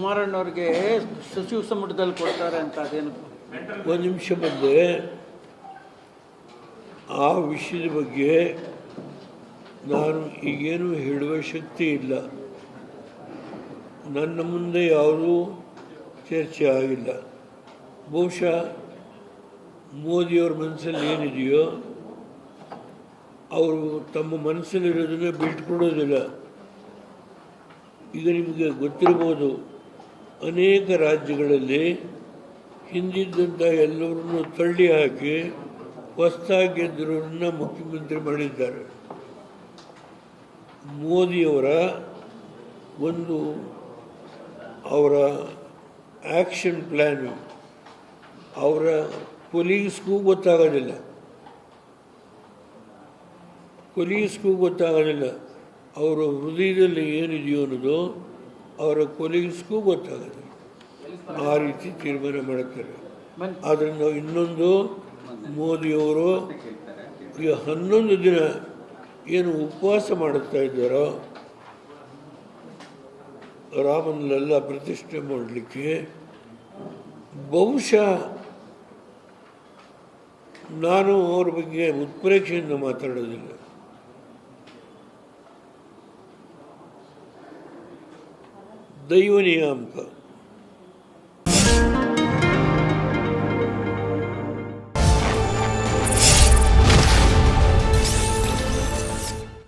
ಕುಮಾರಣ್ಣವ್ರಿಗೆ ಸಚಿವ ಸಂಪುಟದಲ್ಲಿ ಕೊಡ್ತಾರೆ ಅಂತ ಅದೇನು? ಒಂದು ನಿಮಿಷ ಬಂದೆ. ಆ ವಿಷಯದ ಬಗ್ಗೆ ನಾನು ಈಗೇನು ಹೇಳುವ ಶಕ್ತಿ ಇಲ್ಲ. ನನ್ನ ಮುಂದೆ ಯಾವುದೂ ಚರ್ಚೆ ಆಗಿಲ್ಲ. ಬಹುಶಃ ಮೋದಿಯವ್ರ ಮನಸ್ಸಲ್ಲಿ ಏನಿದೆಯೋ ಅವರು ತಮ್ಮ ಮನಸ್ಸಲ್ಲಿರೋದನ್ನು ಬಿಟ್ಕೊಡೋದಿಲ್ಲ ಈಗ ನಿಮಗೆ ಗೊತ್ತಿರ್ಬೋದು ಅನೇಕ ರಾಜ್ಯಗಳಲ್ಲಿ ಹಿಂದಿದ್ದಂಥ ಎಲ್ಲರನ್ನು ತಳ್ಳಿ ಹಾಕಿ ಹೊಸದಾಗಿ ಮುಖ್ಯಮಂತ್ರಿ ಮಾಡಿದ್ದಾರೆ. ಮೋದಿಯವರ ಒಂದು ಅವರ ಆ್ಯಕ್ಷನ್ ಪ್ಲ್ಯಾನು ಅವರ ಪೊಲೀಸ್ಗೂ ಗೊತ್ತಾಗೋದಿಲ್ಲ. ಪೊಲೀಸ್ಗೂ ಗೊತ್ತಾಗೋದಿಲ್ಲ. ಅವರ ಹೃದಯದಲ್ಲಿ ಏನಿದೆಯೋ ಅನ್ನೋದು ಅವರ ಕೊಲೀಗ್ಸ್ಗೂ ಗೊತ್ತಾಗೋದು. ಆ ರೀತಿ ತೀರ್ಮಾನ ಮಾಡುತ್ತಾರೆ ಆದ್ದರಿಂದ ಇನ್ನೊಂದು ಮೋದಿಯವರು ಈ ಹನ್ನೊಂದು ದಿನ ಏನು ಉಪವಾಸ ಮಾಡುತ್ತಾ ಇದ್ದಾರೋ ರಾಮನಲ್ಲೆಲ್ಲ ಪ್ರತಿಷ್ಠೆ ಮಾಡಲಿಕ್ಕೆ ಬಹುಶಃ ನಾನು ಅವ್ರ ಬಗ್ಗೆ ಉತ್ಪ್ರೇಕ್ಷೆಯಿಂದ ಮಾತಾಡೋದಿಲ್ಲ. దైవ నియామకం